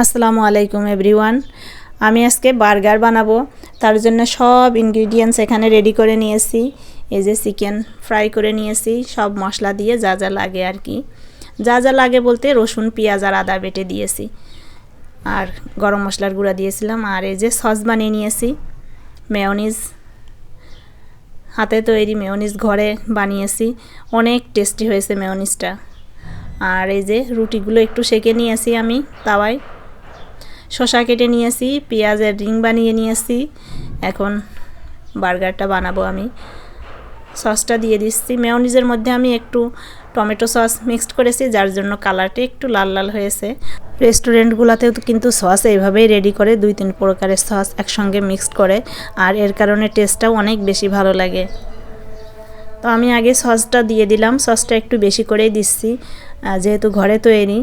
আসসালামু আলাইকুম এভরিওয়ান। আমি আজকে বার্গার বানাবো। তার জন্য সব ইনগ্রিডিয়েন্টস এখানে রেডি করে নিয়েছি। এই যে চিকেন ফ্রাই করে নিয়েছি। সব মশলা দিয়ে যা যা লাগে আর কি। যা যা লাগে বলতে রসুন, পেঁয়াজ আর আদা বেটে দিয়েছি। আর গরম মশলার গুঁড়া দিয়েছিলাম। আর এই যে সস বানিয়ে নিয়েছি। মেয়নিজ হাতে তৈরি মেয়নিজ ঘরে বানিয়েছি। অনেক টেস্টি হয়েছে মেয়নিজটা আর এই যে রুটিগুলো একটু সেকে নিয়েছি আমি তাওয়ায়। শশা কেটে নিয়েছি পেঁয়াজের রিং বানিয়ে নিয়েছি এখন বার্গারটা বানাবো আমি। সসটা দিয়ে দিচ্ছি। মেয়নিজের মধ্যে আমি একটু টমেটো সস মিক্সড করেছি, যার জন্য কালারটা একটু লাল লাল হয়েছে। রেস্টুরেন্টগুলোতেও কিন্তু সস এইভাবেই রেডি করে, দুই তিন প্রকারের সস একসঙ্গে মিক্সড করে, আর এর কারণে টেস্টটাও অনেক বেশি ভালো লাগে। তো আমি আগে সসটা দিয়ে দিলাম। সসটা একটু বেশি করেই দিচ্ছি। যেহেতু ঘরে তৈরি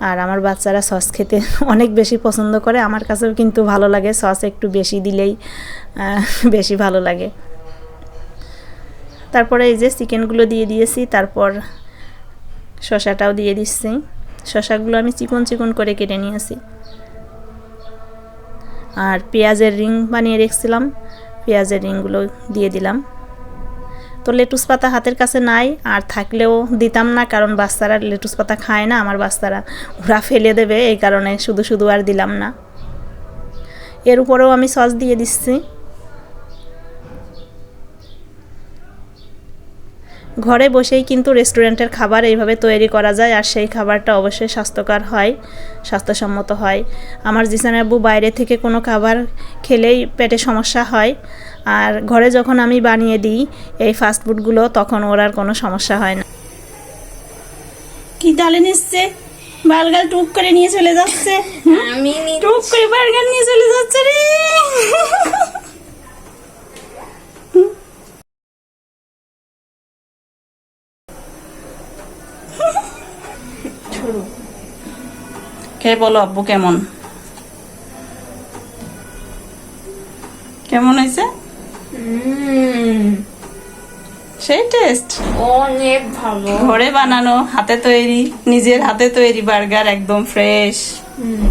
আর আমার বাচ্চারা সস খেতে অনেক বেশি পছন্দ করে। আমার কাছেও কিন্তু ভালো লাগে, সস একটু বেশি দিলেই বেশি ভালো লাগে। তারপরে এই যে চিকেনগুলো দিয়ে দিয়েছি, তারপর শশাটাও দিয়ে দিচ্ছি। শশাগুলো আমি চিকন চিকন করে কেটে নিয়েছি। আর পেঁয়াজের রিং বানিয়ে রেখেছিলাম, পেঁয়াজের রিংগুলো দিয়ে দিলাম। তো লেটুস পাতা হাতের কাছে নাই, আর থাকলেও দিতাম না, কারণ বাচ্চারা লেটুস পাতা খায় না, আমার বাচ্চারা। ওরা ফেলে দেবে, এই কারণে শুধু শুধু আর দিলাম না। এর উপরেও আমি সস দিয়ে দিচ্ছি। ঘরে বসেই কিন্তু রেস্টুরেন্টের খাবার এইভাবে তৈরি করা যায় আর সেই খাবারটা অবশ্যই স্বাস্থ্যকর হয় স্বাস্থ্যসম্মত হয়। আমার জিসান আব্বু বাইরে থেকে কোনো খাবার খেলেই পেটে সমস্যা হয় আর ঘরে যখন আমি বানিয়ে দিই এই ফাস্টফুডগুলো তখন ওর আর কোনো সমস্যা হয় না। কি তালে নিচ্ছে? বার্গার টুক করে নিয়ে চলে যাচ্ছে। আমি টুক করে বার্গার নিয়ে চলে যাচ্ছে রে। খেয়ে বলো আব্বু কেমন? কেমন হয়েছে? সেই টেস্ট অনেক ভালো। ঘরে বানানো হাতে তৈরি নিজের হাতে তৈরি বার্গার একদম ফ্রেশ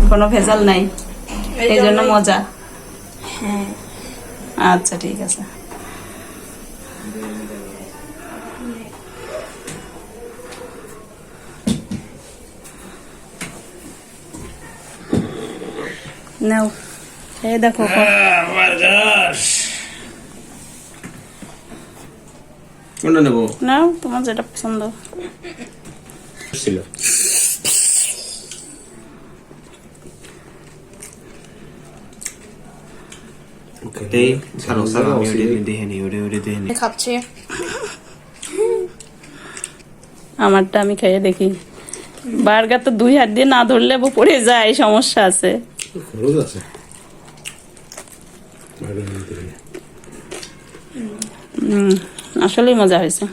কোনো ভেজাল নাই। এই জন্য মজা। হ্যাঁ। আচ্ছা ঠিক আছে। নাও দেখো কোনটা নেব? নাও তোমার যেটা পছন্দ। ছিল। আমারটা আমি খেয়ে দেখি। বার্গার তো দুই হাত দিয়ে না ধরলে পড়ে যায় সমস্যা আছে। খরচ আছে আসলেই মজা হয়েছে